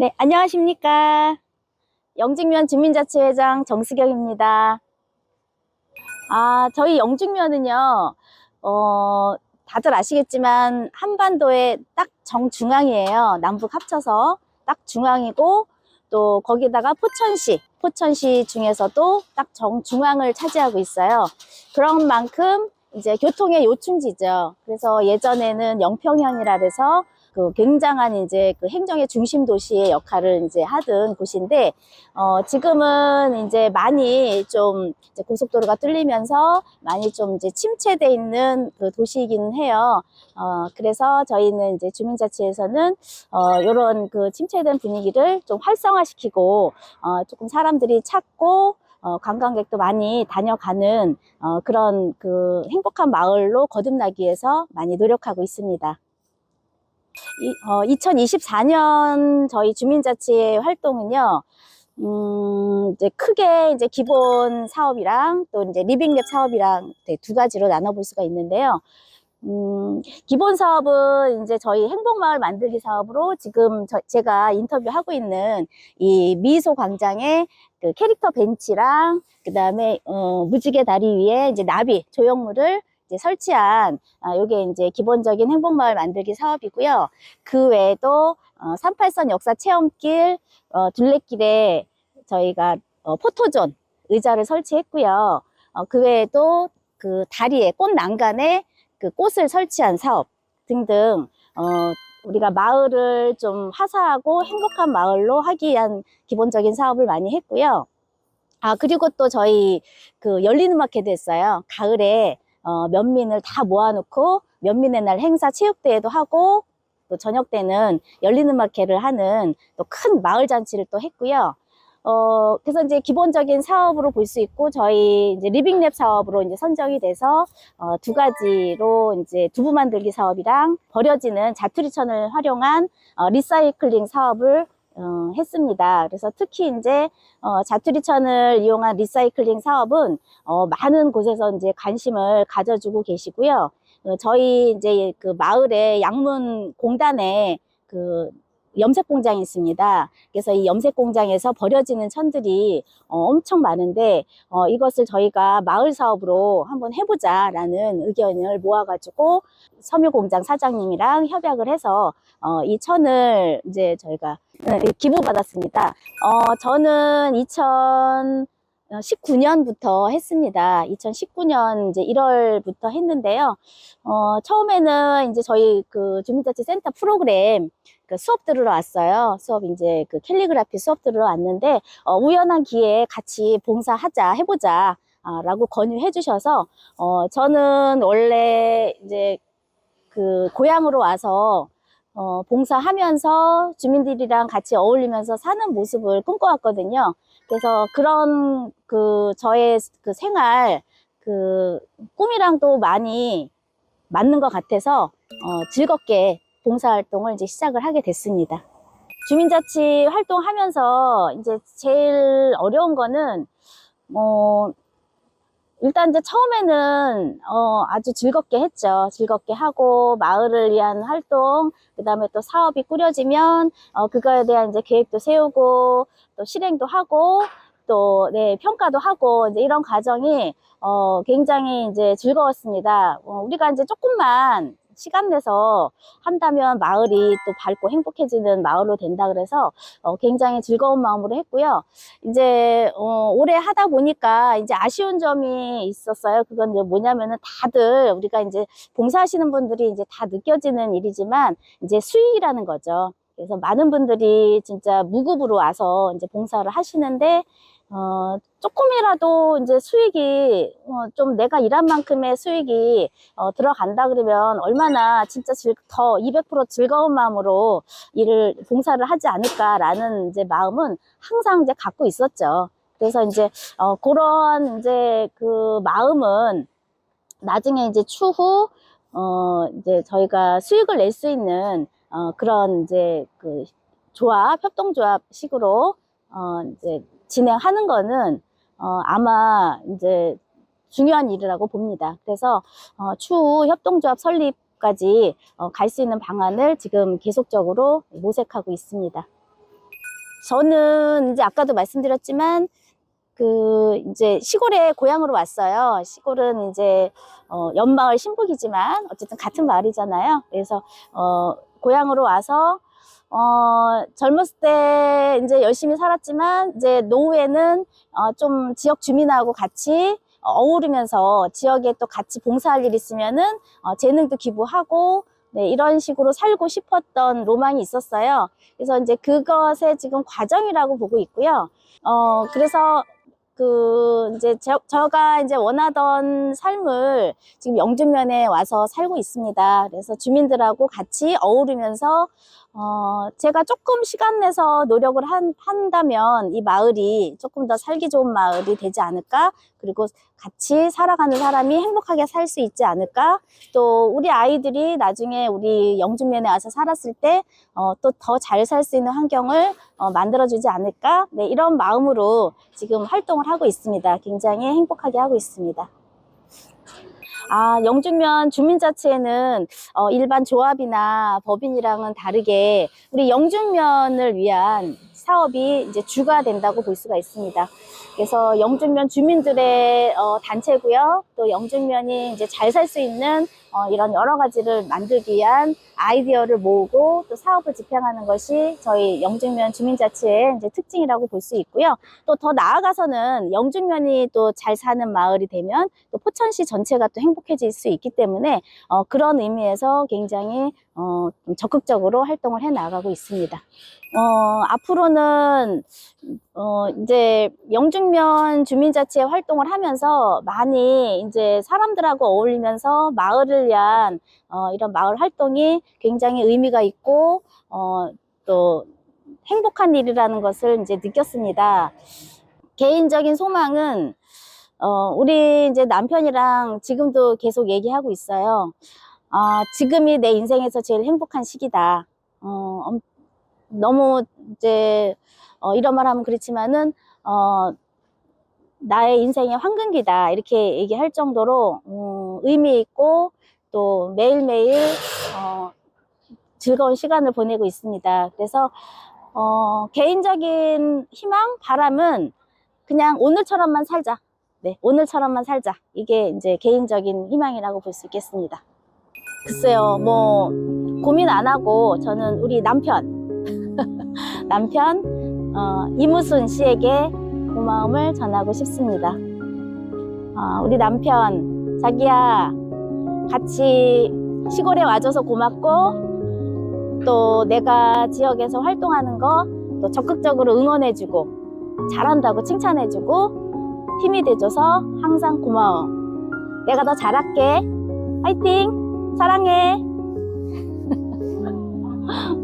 네, 안녕하십니까. 영직면 주민자치회장 정수경입니다. 아, 저희 영직면은요, 어, 다들 아시겠지만 한반도의 딱 정중앙이에요. 남북 합쳐서 딱 중앙이고 또 거기다가 포천시, 포천시 중에서도 딱 정중앙을 차지하고 있어요. 그런 만큼 이제 교통의 요충지죠. 그래서 예전에는 영평현이라 해서 그 굉장한 이제 그 행정의 중심 도시의 역할을 이제 하던 곳인데 어 지금은 이제 많이 좀 이제 고속도로가 뚫리면서 많이 좀 이제 침체돼 있는 그 도시이기는 해요. 어 그래서 저희는 이제 주민자치에서는 어 요런 그 침체된 분위기를 좀 활성화시키고 어 조금 사람들이 찾고 어, 관광객도 많이 다녀가는 어, 그런 그 행복한 마을로 거듭나기 위해서 많이 노력하고 있습니다. 이, 어, 2024년 저희 주민자치 활동은요, 음, 이제 크게 이제 기본 사업이랑 또 이제 리빙랩 사업이랑 두 가지로 나눠볼 수가 있는데요. 음, 기본 사업은 이제 저희 행복마을 만들기 사업으로 지금 저- 제가 인터뷰하고 있는 이 미소 광장에 그 캐릭터 벤치랑 그 다음에 어, 무지개 다리 위에 이제 나비 조형물을 설치한 아, 요게 이제 기본적인 행복마을 만들기 사업이고요. 그 외에도 어, 38선 역사 체험길 어, 둘레길에 저희가 어, 포토존 의자를 설치했고요. 어, 그 외에도 그 다리에 꽃 난간에 그 꽃을 설치한 사업 등등 어, 우리가 마을을 좀 화사하고 행복한 마을로 하기 위한 기본적인 사업을 많이 했고요. 아 그리고 또 저희 그 열리는 마켓 했어요. 가을에 어, 면민을 다 모아놓고 면민의 날 행사 체육대회도 하고 또 저녁 때는 열리는 마켓을 하는 또 큰 마을 잔치를 또 했고요. 어, 그래서 이제 기본적인 사업으로 볼 수 있고, 저희 이제 리빙랩 사업으로 이제 선정이 돼서, 어, 두 가지로 이제 두부 만들기 사업이랑 버려지는 자투리천을 활용한, 어, 리사이클링 사업을, 어, 했습니다. 그래서 특히 이제, 어, 자투리천을 이용한 리사이클링 사업은, 어, 많은 곳에서 이제 관심을 가져주고 계시고요. 어, 저희 이제 그 마을의 양문 공단에 그 염색 공장이 있습니다. 그래서 이 염색 공장에서 버려지는 천들이 어, 엄청 많은데 어, 이것을 저희가 마을 사업으로 한번 해보자라는 의견을 모아가지고 섬유 공장 사장님이랑 협약을 해서 어, 이 천을 이제 저희가 네, 기부받았습니다. 어, 저는 2019년부터 했습니다. 2019년 이제 1월부터 했는데요. 어, 처음에는 이제 저희 그 주민자치 센터 프로그램 그 수업 들으러 왔어요. 수업 이제 그 캘리그라피 수업 들으러 왔는데 어, 우연한 기회에 같이 봉사하자 해보자. 아, 라고 권유해 주셔서 어, 저는 원래 이제 그 고향으로 와서 어, 봉사하면서 주민들이랑 같이 어울리면서 사는 모습을 꿈꿔왔거든요. 그래서 그런 그 저의 그 생활 그 꿈이랑도 많이 맞는 것 같아서 어, 즐겁게 봉사활동을 이제 시작을 하게 됐습니다. 주민자치 활동하면서 이제 제일 어려운 거는 뭐 일단 이제 처음에는 어 아주 즐겁게 했죠. 즐겁게 하고 마을을 위한 활동, 그다음에 또 사업이 꾸려지면 어 그거에 대한 이제 계획도 세우고 또 실행도 하고 또 네, 평가도 하고 이제 이런 과정이 어 굉장히 이제 즐거웠습니다. 어, 우리가 이제 조금만 시간 내서 한다면 마을이 또 밝고 행복해지는 마을로 된다 그래서 어, 굉장히 즐거운 마음으로 했고요. 이제 어, 오래 하다 보니까 이제 아쉬운 점이 있었어요. 그건 이제 뭐냐면은 다들 우리가 이제 봉사하시는 분들이 이제 다 느껴지는 일이지만 이제 수익이라는 거죠. 그래서 많은 분들이 진짜 무급으로 와서 이제 봉사를 하시는데 어, 조금이라도 이제 수익이, 어, 좀 내가 일한 만큼의 수익이, 어, 들어간다 그러면 얼마나 진짜 즐, 더200% 즐거운 마음으로 일을, 봉사를 하지 않을까라는 이제 마음은 항상 이제 갖고 있었죠. 그래서 이제, 어, 그런 이제 그 마음은 나중에 이제 추후, 어, 이제 저희가 수익을 낼 수 있는, 어, 그런 이제 그 조합, 협동조합 식으로, 어, 이제 진행하는 거는 어, 아마 이제 중요한 일이라고 봅니다. 그래서 어, 추후 협동조합 설립까지 어, 갈 수 있는 방안을 지금 계속적으로 모색하고 있습니다. 저는 이제 아까도 말씀드렸지만 그 이제 시골에 고향으로 왔어요. 시골은 이제 어 연마을 신북이지만 어쨌든 같은 마을이잖아요. 그래서 어 고향으로 와서 어 젊었을 때 이제 열심히 살았지만 이제 노후에는 어 좀 지역 주민하고 같이 어우르면서 지역에 또 같이 봉사할 일 있으면은 어 재능도 기부하고 네, 이런 식으로 살고 싶었던 로망이 있었어요. 그래서 이제 그것의 지금 과정이라고 보고 있고요. 어, 그래서 그 이제 저, 저가 이제 원하던 삶을 지금 영주면에 와서 살고 있습니다. 그래서 주민들하고 같이 어우르면서 어, 제가 조금 시간 내서 노력을 한, 한다면 이 마을이 조금 더 살기 좋은 마을이 되지 않을까? 그리고 같이 살아가는 사람이 행복하게 살 수 있지 않을까? 또 우리 아이들이 나중에 우리 영주면에 와서 살았을 때 어, 또 더 잘 살 수 있는 환경을 어, 만들어주지 않을까? 네, 이런 마음으로 지금 활동을 하고 있습니다. 굉장히 행복하게 하고 있습니다. 아, 영주면 주민자치회는 어, 일반 조합이나 법인이랑은 다르게 우리 영주면을 위한 사업이 이제 주가 된다고 볼 수가 있습니다. 그래서 영주면 주민들의 어, 단체고요. 또 영주면이 이제 잘 살 수 있는 어, 이런 여러 가지를 만들기 위한 아이디어를 모으고 또 사업을 집행하는 것이 저희 영주면 주민자치의 이제 특징이라고 볼 수 있고요. 또 더 나아가서는 영주면이 또 잘 사는 마을이 되면 또 포천시 전체가 또 행복해질 수 있기 때문에 어, 그런 의미에서 굉장히 어, 좀 적극적으로 활동을 해 나가고 있습니다. 어, 앞으로는 어, 이제 영중면 주민자치회 활동을 하면서 많이 이제 사람들하고 어울리면서 마을을 위한 어, 이런 마을 활동이 굉장히 의미가 있고 어, 또 행복한 일이라는 것을 이제 느꼈습니다. 개인적인 소망은 어, 우리 이제 남편이랑 지금도 계속 얘기하고 있어요. 아, 지금이 내 인생에서 제일 행복한 시기다. 어, 엄- 너무 이제 어, 이런 말 하면 그렇지만은 어, 나의 인생의 황금기다 이렇게 얘기할 정도로 음, 의미 있고 또 매일매일 어, 즐거운 시간을 보내고 있습니다. 그래서 어, 개인적인 희망, 바람은 그냥 오늘처럼만 살자. 네, 오늘처럼만 살자. 이게 이제 개인적인 희망이라고 볼 수 있겠습니다. 글쎄요, 뭐 고민 안 하고 저는 우리 남편 남편 어, 이무순 씨에게 고마움을 전하고 싶습니다. 어, 우리 남편 자기야 같이 시골에 와줘서 고맙고 또 내가 지역에서 활동하는 거 또 적극적으로 응원해주고 잘한다고 칭찬해주고 힘이 돼줘서 항상 고마워. 내가 더 잘할게. 화이팅! 사랑해!